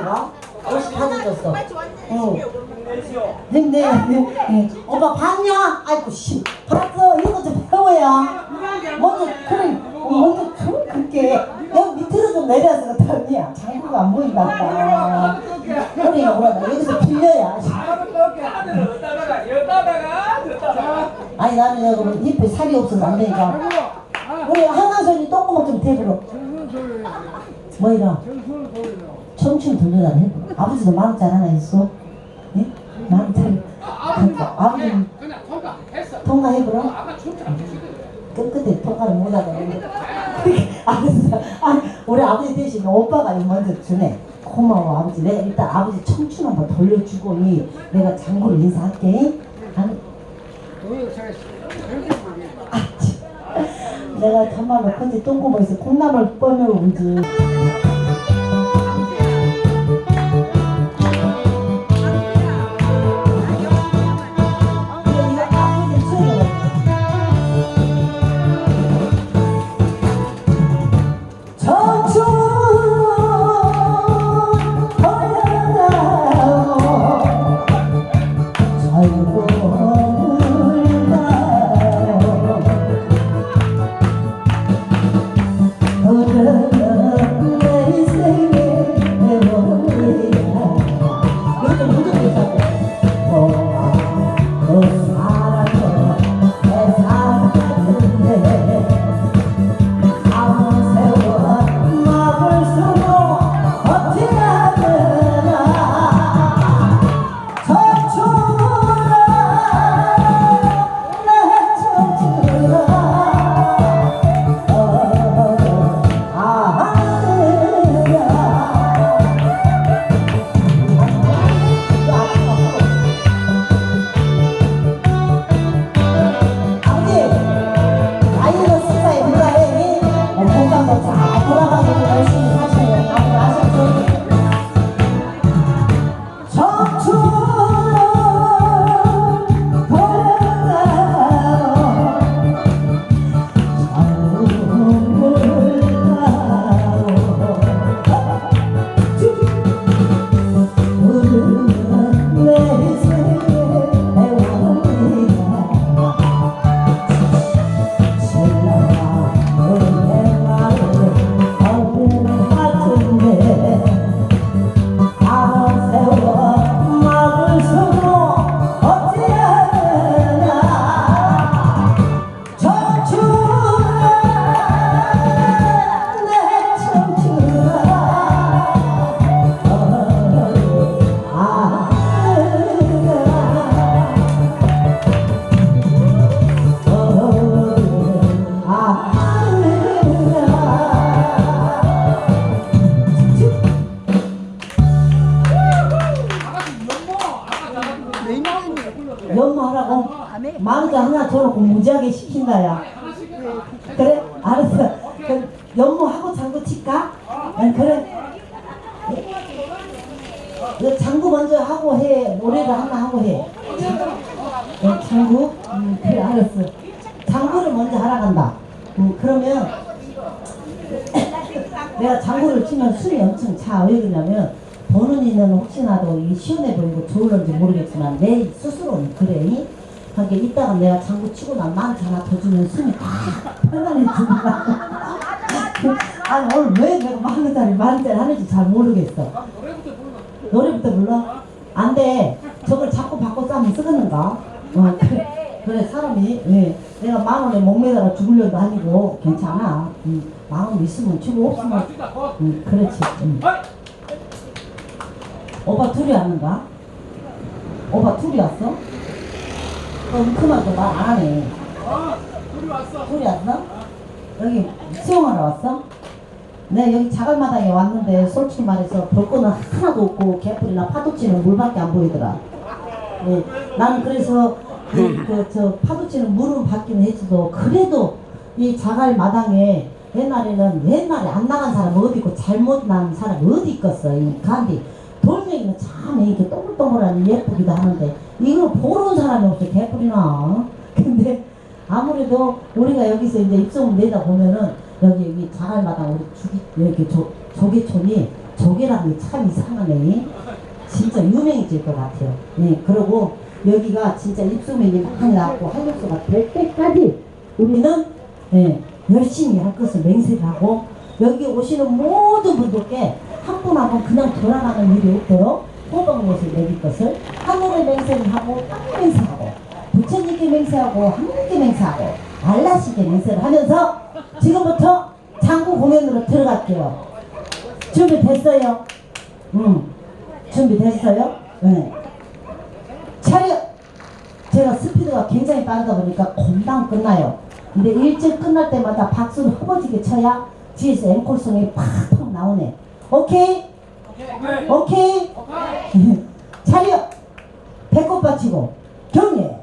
내가? 옷이 파져졌어. 응. 네, 네, 네. 오빠 봤냐? 아이고, 씨. 봤어. 이거 좀 배워야. 먼저, 그래. 먼저 좀 그렇게. 여기 밑으로 좀 내려서 더니야 장구가 안 보인다. 보다. 그래, 뭐라 여기서 빌려야. 아니, 나는 여기 뭐 잎에 살이 없어서 안 되니까. 우리 한나선이 똥구멍 좀 대불어. 뭐이라? 청춘 해. 아버지도 마음잘 하나 있어? 예? 마음잘. 그러니까 아버지 통과해보라. 끝끝에 통과를 못하거든. 알았어. 아, 우리 아버지 대신 오빠가 먼저 주네. 고마워 아버지. 내가 일단 아버지 청춘 한번 돌려주고 이 내가 장구를 인사할게. 아니, 아, 참. 내가 정말로 큰지 똥구멍에서 콩나물 뻘며 오지. 줘놓고 무지하게 시킨다야 그래 알았어 그 연모하고 장구 칠까? 응, 그래 너 장구 먼저 하고 해 노래를 하나 하고 해 어, 장구? 음, 그래 알았어 장구를 먼저 하라 간다 음, 그러면 내가 장구를 치면 숨이 엄청 차. 왜 그러냐면 보는 이는 혹시나도 이 시원해 보이고 좋을런지 모르겠지만 내 스스로는 그래. 그러니까 이따가 내가 장구 치고 난 나한테 하나 더 주면 숨이 딱 편안해지더라. 아니 오늘 왜 내가 만원짜리 만원짜리 하는지 잘 모르겠어. 노래부터 불러? 안 돼. 저걸 자꾸 바꿔 싸면 쓰겠는가? 어, 그래, 사람이 예. 내가 만 원에 목매달아 죽으려도 아니고 괜찮아. 음, 마음 있으면 주고 없으면 음, 그렇지. 음. 오빠 둘이 왔는가? 오빠 둘이 왔어? 그만도 말안 하네. 둘이 왔어? 여기 수영하러 왔어? 네 여기 자갈마당에 왔는데 솔직히 말해서 볼 거는 하나도 없고 개뿔이나 파도치는 물밖에 안 보이더라. 네, 나는 그래서 그저 파도치는 물은 받기는 했지도 그래도 이 자갈 마당에 옛날에는 옛날에 안 나간 사람 어디 있고 잘못 난 사람 어디 있겠어 이 간디 돌멩이는 참 이렇게 동글동글하니 예쁘기도 하는데 이걸 온 사람이 없어 개뿔이나 근데 아무래도 우리가 여기서 이제 입소문 내다 보면은 여기 여기 자갈 마당 우리 주기 이렇게 조, 조개촌이 조개라는 게 참 이상하네. 진짜 유명해질 것 같아요. 네, 그리고 여기가 진짜 입소면이 많이 나왔고 한국수가 될 때까지 우리는 네, 열심히 할 것을 맹세를 하고 여기 오시는 모든 분들께 분 그냥 돌아가는 일이 없도록 호박 못을 먹일 것을 하늘의 맹세를 하고 땅의 맹세하고 부처님께 맹세하고 하나님께 맹세하고 알라시게 맹세를 하면서 지금부터 장구 공연으로 들어갈게요. 준비됐어요? 응. 준비됐어요? 네. 차렷! 제가 스피드가 굉장히 빠르다 보니까 금방 끝나요. 근데 일찍 끝날 때마다 박수를 허버지게 쳐야 뒤에서 앵콜송이 팍팍 나오네. 오케이? 오케이? 차렷! 배꼽 받치고 경례!